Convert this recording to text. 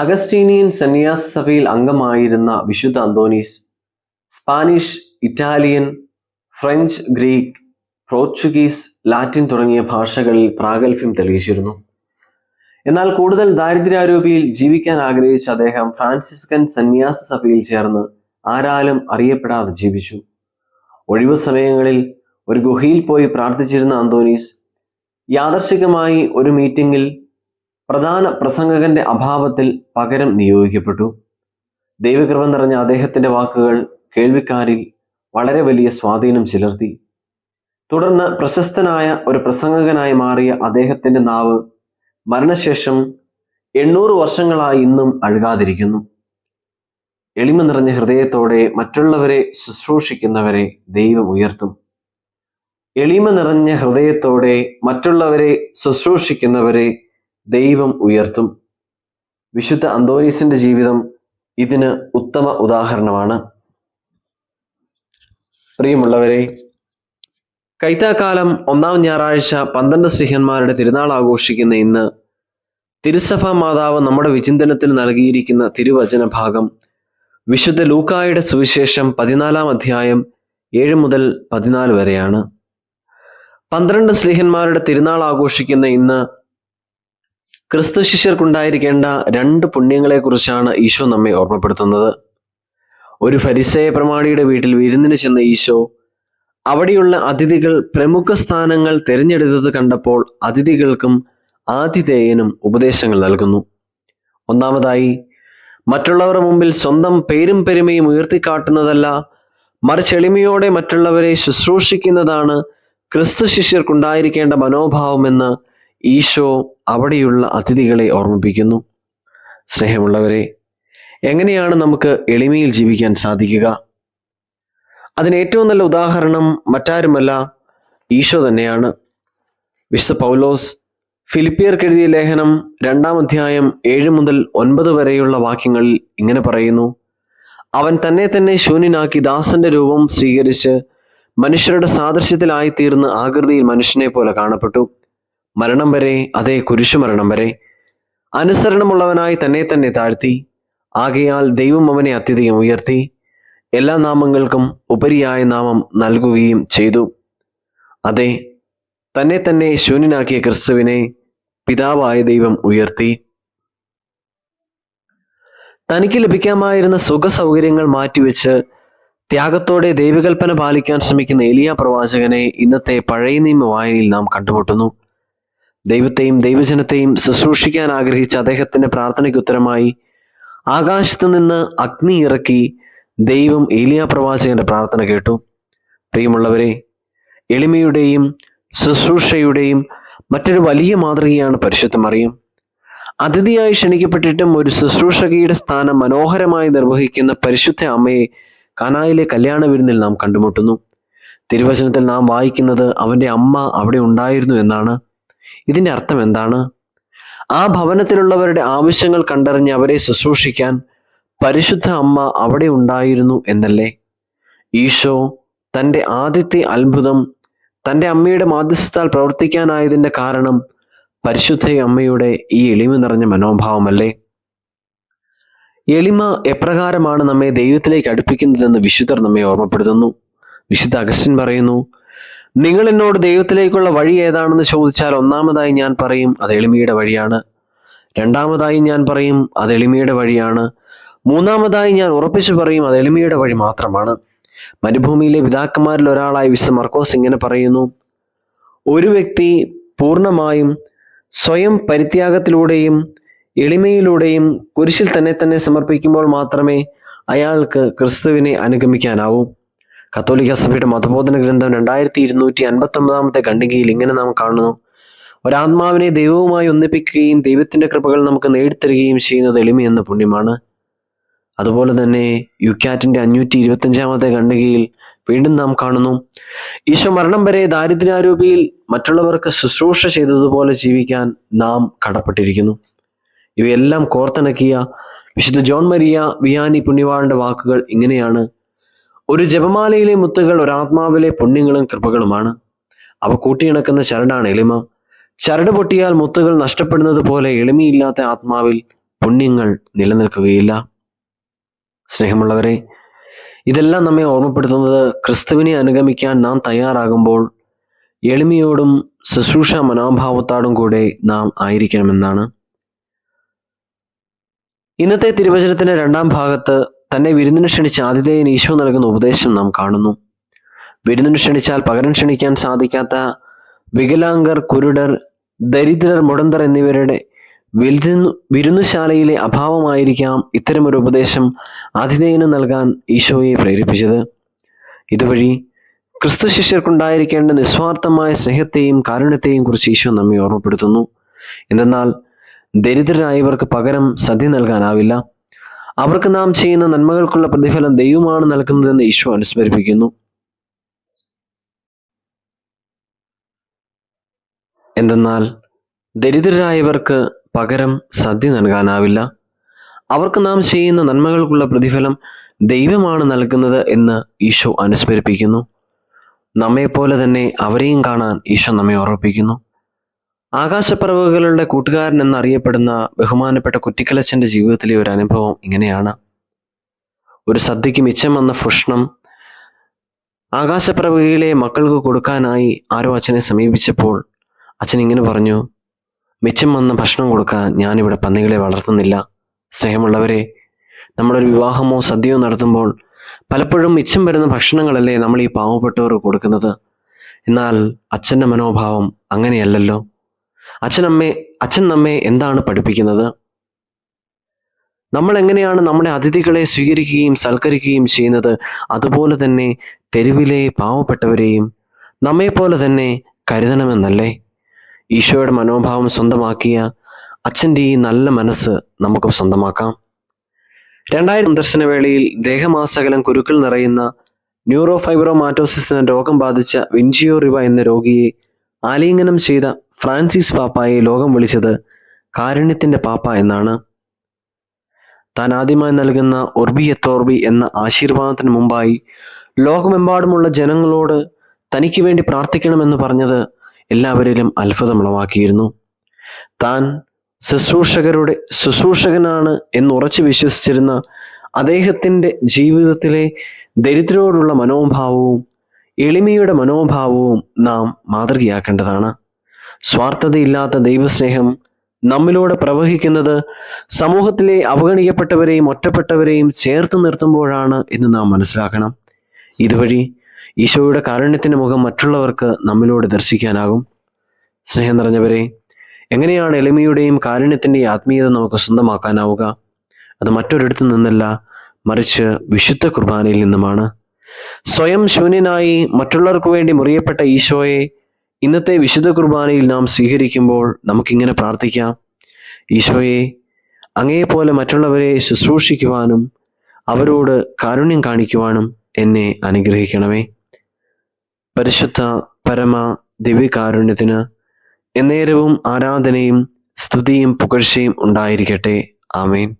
Augustinian സന്യാസ സഭയിൽ അംഗമായിരുന്ന വിശുദ്ധ Anthonis Spanish Italian French Greek Portuguese Latin തുടങ്ങിയ ഭാഷകളിൽ പ്രാഗൽഭ്യം തെളിയിച്ചിരുന്നു. എന്നാൽ കൂടുതൽ ദാരിദ്ര്യാരോപിയിൽ ജീവിക്കാൻ ആഗ്രഹിച്ച അദ്ദേഹം ഫ്രാൻസിസ്കൻ സന്യാസ സഭയിൽ ചേർന്ന് ആരാലും അറിയപ്പെടാതെ ജീവിച്ചു. ഒഴിവു സമയങ്ങളിൽ ഒരു ഗുഹയിൽ പോയി പ്രാർത്ഥിച്ചിരുന്ന അന്തോനീസ് യാദർശികമായി ഒരു മീറ്റിംഗിൽ പ്രധാന പ്രസംഗകന്റെ അഭാവത്തിൽ പകരം നിയോഗിക്കപ്പെട്ടു. ദൈവകൃപ നിറഞ്ഞ അദ്ദേഹത്തിന്റെ വാക്കുകൾ കേൾവിക്കാരിൽ വളരെ വലിയ സ്വാധീനം ചിലർത്തി. തുടർന്ന് പ്രശസ്തനായ ഒരു പ്രസംഗകനായി മാറിയ അദ്ദേഹത്തിന്റെ നാവ് മരണശേഷം എണ്ണൂറ് വർഷങ്ങളായി ഇന്നും അഴുകാതിരിക്കുന്നു. എളിമ നിറഞ്ഞ ഹൃദയത്തോടെ മറ്റുള്ളവരെ ശുശ്രൂഷിക്കുന്നവരെ ദൈവം ഉയർത്തും. എളിമ നിറഞ്ഞ ഹൃദയത്തോടെ മറ്റുള്ളവരെ ശുശ്രൂഷിക്കുന്നവരെ ദൈവം ഉയർത്തും. വിശുദ്ധ അന്തോനീസിന്റെ ജീവിതം ഇതിന് ഉത്തമ ഉദാഹരണമാണ്. പ്രിയമുള്ളവരെ കൈത്താക്കാലം ഒന്നാം ഞായറാഴ്ച പന്ത്രണ്ട് സ്ത്രീഹന്മാരുടെ തിരുനാൾ ആഘോഷിക്കുന്ന ഇന്ന് തിരുസഭ മാതാവ് നമ്മുടെ വിചിന്തനത്തിൽ നൽകിയിരിക്കുന്ന തിരുവചന ഭാഗം വിശുദ്ധ ലൂക്കായുടെ സുവിശേഷം പതിനാലാം അധ്യായം ഏഴ് മുതൽ പതിനാല് വരെയാണ്. പന്ത്രണ്ട് സ്ത്രീഹന്മാരുടെ തിരുനാൾ ആഘോഷിക്കുന്ന ഇന്ന് ക്രിസ്തു ശിഷ്യർക്കുണ്ടായിരിക്കേണ്ട രണ്ട് പുണ്യങ്ങളെക്കുറിച്ചാണ് ഈശോ നമ്മെ ഓർമ്മപ്പെടുത്തുന്നത്. ഒരു ഫരിസേയ പ്രമാണിയുടെ വീട്ടിൽ വിരുന്നിന് ചെന്ന ഈശോ അവിടെയുള്ള അതിഥികൾ പ്രമുഖ സ്ഥാനങ്ങൾ തിരഞ്ഞെടുത്തത് കണ്ടപ്പോൾ അതിഥികൾക്കും ആതിഥേയനും ഉപദേശങ്ങൾ നൽകുന്നു. ഒന്നാമതായി മറ്റുള്ളവരുടെ മുമ്പിൽ സ്വന്തം പേരും പെരുമയും ഉയർത്തിക്കാട്ടുന്നതല്ല മറിച്ച് എളിമയോടെ മറ്റുള്ളവരെ ശുശ്രൂഷിക്കുന്നതാണ് ക്രിസ്തു ശിഷ്യർക്കുണ്ടായിരിക്കേണ്ട മനോഭാവമെന്ന് ഈശോ അവിടെയുള്ള അതിഥികളെ ഓർമ്മിപ്പിക്കുന്നു. സ്നേഹമുള്ളവരെ എങ്ങനെയാണ് നമുക്ക് എളിമയിൽ ജീവിക്കാൻ സാധിക്കുക? അതിന് ഏറ്റവും നല്ല ഉദാഹരണം മറ്റാരുമല്ല ഈശോ തന്നെയാണ്. വിശുദ്ധ പൗലോസ് ഫിലിപ്പിയർക്ക് എഴുതിയ ലേഖനം രണ്ടാം അധ്യായം ഏഴ് മുതൽ ഒൻപത് വരെയുള്ള വാക്യങ്ങളിൽ ഇങ്ങനെ പറയുന്നു. അവൻ തന്നെ തന്നെ ശൂന്യനാക്കി ദാസന്റെ രൂപം സ്വീകരിച്ച് മനുഷ്യരുടെ സാദൃശ്യത്തിലായിത്തീർന്ന് ആകൃതിയിൽ മനുഷ്യനെ പോലെ കാണപ്പെട്ടു. മരണം വരെ അതേ കുരിശുമരണം വരെ അനുസരണമുള്ളവനായി തന്നെ തന്നെ താഴ്ത്തി ആകയാൽ ദൈവം അവനെ അത്യധികം ഉയർത്തി എല്ലാ നാമങ്ങൾക്കും ഉപരിയായ നാമം നൽകുകയും ചെയ്തു. അതെ തന്നെ തന്നെ ശൂന്യനാക്കിയ ക്രിസ്തുവിനെ പിതാവായ ദൈവം ഉയർത്തി. തനിക്ക് ലഭിക്കാമായിരുന്ന സുഖ സൗകര്യങ്ങൾ മാറ്റിവെച്ച് ത്യാഗത്തോടെ ദൈവകൽപ്പന പാലിക്കാൻ ശ്രമിക്കുന്ന എലിയ പ്രവാചകനെ ഇന്നത്തെ പഴയ നിയമ വായനയിൽ നാം കണ്ടുമുട്ടുന്നു. ദൈവത്തെയും ദൈവജനത്തെയും ശുശ്രൂഷിക്കാൻ ആഗ്രഹിച്ച അദ്ദേഹത്തിന്റെ പ്രാർത്ഥനയ്ക്ക് ഉത്തരമായി ആകാശത്ത് നിന്ന് അഗ്നി ഇറക്കി ദൈവം ഏലിയ പ്രവാചകന്റെ പ്രാർത്ഥന കേട്ടു. പ്രിയമുള്ളവരെ എളിമയുടെയും ശുശ്രൂഷയുടെയും മറ്റൊരു വലിയ മാതൃകയാണ് പരിശുദ്ധ മറിയം. അതിഥിയായി ക്ഷണിക്കപ്പെട്ടിട്ടും ഒരു ശുശ്രൂഷകയുടെ സ്ഥാനം മനോഹരമായി നിർവഹിക്കുന്ന പരിശുദ്ധ അമ്മയെ കനായിലെ കല്യാണ വിരുന്നിൽ നാം കണ്ടുമുട്ടുന്നു. തിരുവചനത്തിൽ നാം വായിക്കുന്നത് അവന്റെ അമ്മ അവിടെ ഉണ്ടായിരുന്നു എന്നാണ്. ഇതിന്റെ അർത്ഥം എന്താണ്? ആ ഭവനത്തിലുള്ളവരുടെ ആവശ്യങ്ങൾ കണ്ടറിഞ്ഞ് അവരെ ശുശ്രൂഷിക്കാൻ പരിശുദ്ധ അമ്മ അവിടെ ഉണ്ടായിരുന്നു എന്നല്ലേ? ഈശോ തന്റെ ആദ്യത്തെ അത്ഭുതം തന്റെ അമ്മയുടെ മാധ്യസ്ഥത്താൽ പ്രവർത്തിക്കാനായതിന്റെ കാരണം പരിശുദ്ധ അമ്മയുടെ ഈ എളിമ നിറഞ്ഞ മനോഭാവമല്ലേ? എളിമ എപ്രകാരമാണ് നമ്മെ ദൈവത്തിലേക്ക് അടുപ്പിക്കുന്നതെന്ന് വിശുദ്ധർ നമ്മെ ഓർമ്മപ്പെടുത്തുന്നു. വിശുദ്ധ അഗസ്റ്റിൻ പറയുന്നു നിങ്ങൾ എന്നോട് ദൈവത്തിലേക്കുള്ള വഴി ഏതാണെന്ന് ചോദിച്ചാൽ ഒന്നാമതായി ഞാൻ പറയും അത് എളിമയുടെ വഴിയാണ്. രണ്ടാമതായി ഞാൻ പറയും അത് എളിമയുടെ വഴിയാണ്. മൂന്നാമതായി ഞാൻ ഉറപ്പിച്ചു പറയും അത് എളിമയുടെ വഴി മാത്രമാണ്. മരുഭൂമിയിലെ പിതാക്കന്മാരിൽ ഒരാളായി വിശ്വ മർക്കോസ് ഇങ്ങനെ പറയുന്നു ഒരു വ്യക്തി പൂർണമായും സ്വയം പരിത്യാഗത്തിലൂടെയും എളിമയിലൂടെയും കുരിശിൽ തന്നെ തന്നെ സമർപ്പിക്കുമ്പോൾ മാത്രമേ അയാൾക്ക് ക്രിസ്തുവിനെ അനുഗമിക്കാനാവൂ. കത്തോലിക്ക സഭയുടെ മതബോധന ഗ്രന്ഥം രണ്ടായിരത്തി ഇരുന്നൂറ്റി അൻപത്തി ഒമ്പതാമത്തെ ഖണ്ഡികയിൽ ഇങ്ങനെ നാം കാണുന്നു. ഒരാത്മാവിനെ ദൈവവുമായി ഒന്നിപ്പിക്കുകയും ദൈവത്തിന്റെ കൃപകൾ നമുക്ക് നേടിത്തരികയും ചെയ്യുന്നത് എളിമയെന്ന പുണ്യമാണ്. അതുപോലെ തന്നെ യുക്യാറ്റിന്റെ അഞ്ഞൂറ്റി ഇരുപത്തഞ്ചാമത്തെ ഖണ്ഡികയിൽ വീണ്ടും നാം കാണുന്നു. ഈശോ മരണം വരെ ദാരിദ്ര്യാരൂപിയിൽ മറ്റുള്ളവർക്ക് ശുശ്രൂഷ ചെയ്തതുപോലെ ജീവിക്കാൻ നാം കടപ്പെട്ടിരിക്കുന്നു. ഇവയെല്ലാം കോർത്തിണക്കിയ വിശുദ്ധ ജോൺ മരിയ വിയാനി പുണ്യവാളുടെ വാക്കുകൾ ഇങ്ങനെയാണ്. ഒരു ജപമാലയിലെ മുത്തുകൾ ഒരാത്മാവിലെ പുണ്യങ്ങളും കൃപകളുമാണ്. അവ കൂട്ടിയിണക്കുന്ന ചരടാണ് എളിമ. ചരട് പൊട്ടിയാൽ മുത്തുകൾ നഷ്ടപ്പെടുന്നത് പോലെ എളിമയില്ലാത്ത ആത്മാവിൽ പുണ്യങ്ങൾ നിലനിൽക്കുകയില്ല. സ്നേഹമുള്ളവരെ ഇതെല്ലാം നമ്മെ ഓർമ്മപ്പെടുത്തുന്നത് ക്രിസ്തുവിനെ അനുഗമിക്കാൻ നാം തയ്യാറാകുമ്പോൾ എളിമയോടും ശുശ്രൂഷ മനോഭാവത്താടും കൂടെ നാം ആയിരിക്കണമെന്നാണ്. ഇന്നത്തെ തിരുവചനത്തിന്റെ രണ്ടാം ഭാഗത്ത് തന്നെ വിരുന്നിന് ക്ഷണിച്ച ആതിഥേയൻ ഈശോ നൽകുന്ന ഉപദേശം നാം കാണുന്നു. വിരുന്നിന് ക്ഷണിച്ചാൽ പകരം ക്ഷണിക്കാൻ സാധിക്കാത്ത വികലാംഗർ കുരുടർ ദരിദ്രർ മുടന്തർ എന്നിവരുടെ വിരുന്നു വിരുന്നുശാലയിലെ അഭാവമായിരിക്കാം ഇത്തരമൊരു ഉപദേശം ആതിഥേയന് നൽകാൻ ഈശോയെ പ്രേരിപ്പിച്ചത്. ഇതുവഴി ക്രിസ്തു ശിഷ്യർക്കുണ്ടായിരിക്കേണ്ട നിസ്വാർത്ഥമായ സ്നേഹത്തെയും കാരുണ്യത്തെയും കുറിച്ച് ഈശോ നമ്മെ ഓർമ്മപ്പെടുത്തുന്നു. എന്തെന്നാൽ ദരിദ്രരായവർക്ക് പകരം സദ്യ നൽകാനാവില്ല. അവർക്ക് നാം ചെയ്യുന്ന നന്മകൾക്കുള്ള പ്രതിഫലം ദൈവമാണ് നൽകുന്നതെന്ന് ഈശോ അനുസ്മരിപ്പിക്കുന്നു. എന്തെന്നാൽ ദരിദ്രരായവർക്ക് പകരം സദ്യ നൽകാനാവില്ല. അവർക്ക് നാം ചെയ്യുന്ന നന്മകൾക്കുള്ള പ്രതിഫലം ദൈവമാണ് നൽകുന്നത് എന്ന് ഈശോ അനുസ്മരിപ്പിക്കുന്നു. നമ്മെപ്പോലെ തന്നെ അവരെയും കാണാൻ ഈശോ നമ്മെ ഓർമ്മിപ്പിക്കുന്നു. ആകാശപ്പറവുകളുടെ കൂട്ടുകാരൻ എന്നറിയപ്പെടുന്ന ബഹുമാനപ്പെട്ട കുറ്റിക്കലച്ചന്റെ ജീവിതത്തിലെ ഒരു അനുഭവം ഇങ്ങനെയാണ്. ഒരു സദ്യക്ക് മിച്ചം വന്ന ഭക്ഷണം ആകാശപ്പറവുകയിലെ മക്കൾക്ക് കൊടുക്കാനായി ആരോ അച്ഛനെ സമീപിച്ചപ്പോൾ അച്ഛൻ ഇങ്ങനെ പറഞ്ഞു മിച്ചം വന്ന ഭക്ഷണം കൊടുക്കാൻ ഞാനിവിടെ പന്നികളെ വളർത്തുന്നില്ല. സ്നേഹമുള്ളവരെ നമ്മളൊരു വിവാഹമോ സദ്യയോ നടത്തുമ്പോൾ പലപ്പോഴും മിച്ചം വരുന്ന ഭക്ഷണങ്ങളല്ലേ നമ്മൾ ഈ പാവപ്പെട്ടവർ കൊടുക്കുന്നത്? എന്നാൽ അച്ഛന്റെ മനോഭാവം അങ്ങനെയല്ലല്ലോ. അച്ഛനമ്മേ അച്ഛൻ നമ്മെ എന്താണ് പഠിപ്പിക്കുന്നത്? നമ്മൾ എങ്ങനെയാണ് നമ്മുടെ അതിഥികളെ സ്വീകരിക്കുകയും സൽക്കരിക്കുകയും ചെയ്യുന്നത്? അതുപോലെ തന്നെ തെരുവിലെ പാവപ്പെട്ടവരെയും നമ്മെപ്പോലെ തന്നെ കരുതണമെന്നല്ലേ? ഈശോയുടെ മനോഭാവം സ്വന്തമാക്കിയ അച്ഛന്റെ ഈ നല്ല മനസ്സ് നമുക്ക് സ്വന്തമാക്കാം. രണ്ടായിരം ദർശനവേളയിൽ ദേഹമാസകലം കുരുക്കൾ നിറയുന്ന ന്യൂറോ ഫൈബ്രോമാറ്റോസിസ് എന്ന രോഗം ബാധിച്ച വിൻജിയോ റിവ എന്ന രോഗിയെ ആലിംഗനം ചെയ്ത ഫ്രാൻസിസ് പാപ്പായെ ലോകം വിളിച്ചത് കാരുണ്യത്തിന്റെ പാപ്പ എന്നാണ്. താൻ ആദ്യമായി നൽകുന്ന ഒർബി എത്തോർബി എന്ന ആശീർവാദത്തിന് മുമ്പായി ലോകമെമ്പാടുമുള്ള ജനങ്ങളോട് തനിക്ക് വേണ്ടി പ്രാർത്ഥിക്കണമെന്ന് പറഞ്ഞത് എല്ലാവരിലും അത്ഭുതമുളവാക്കിയിരുന്നു. താൻ ശുശ്രൂഷകരുടെ ശുശ്രൂഷകനാണ് എന്ന് ഉറച്ചു വിശ്വസിച്ചിരുന്ന അദ്ദേഹത്തിന്റെ ജീവിതത്തിലെ ദരിദ്രരോടുള്ള മനോഭാവവും എളിമയുടെ മനോഭാവവും നാം മാതൃകയാക്കേണ്ടതാണ്. സ്വാർത്ഥതയില്ലാത്ത ദൈവസ്നേഹം നമ്മിലൂടെ പ്രവഹിക്കുന്നത് സമൂഹത്തിലെ അവഗണിക്കപ്പെട്ടവരെയും ഒറ്റപ്പെട്ടവരെയും ചേർത്ത് നിർത്തുമ്പോഴാണ് എന്ന് നാം മനസ്സിലാക്കണം. ഇതുവഴി ഈശോയുടെ കാരുണ്യത്തിന്റെ മുഖം മറ്റുള്ളവർക്ക് നമ്മിലൂടെ ദർശിക്കാനാകും. സ്നേഹം നിറഞ്ഞവരെ എങ്ങനെയാണ് എളിമയുടെയും കാരുണ്യത്തിന്റെയും ആത്മീയത നമുക്ക് സ്വന്തമാക്കാനാവുക? അത് മറ്റൊരിടത്തു നിന്നല്ല മറിച്ച് വിശുദ്ധ കുർബാനയിൽ നിന്നുമാണ്. സ്വയം ശൂന്യനായി മറ്റുള്ളവർക്ക് വേണ്ടി മുറിയപ്പെട്ട ഈശോയെ ഇന്നത്തെ വിശുദ്ധ കുർബാനയിൽ നാം സ്വീകരിക്കുമ്പോൾ നമുക്കിങ്ങനെ പ്രാർത്ഥിക്കാം. ഈശോയെ അങ്ങേപോലെ മറ്റുള്ളവരെ ശുശ്രൂഷിക്കുവാനും അവരോട് കാരുണ്യം കാണിക്കുവാനും എന്നെ അനുഗ്രഹിക്കണമേ. പരിശുദ്ധ പരമ ദിവ്യകാരുണ്യത്തിന് എന്നേരവും ആരാധനയും സ്തുതിയും പുകഴ്ചയും ഉണ്ടായിരിക്കട്ടെ. ആമേൻ.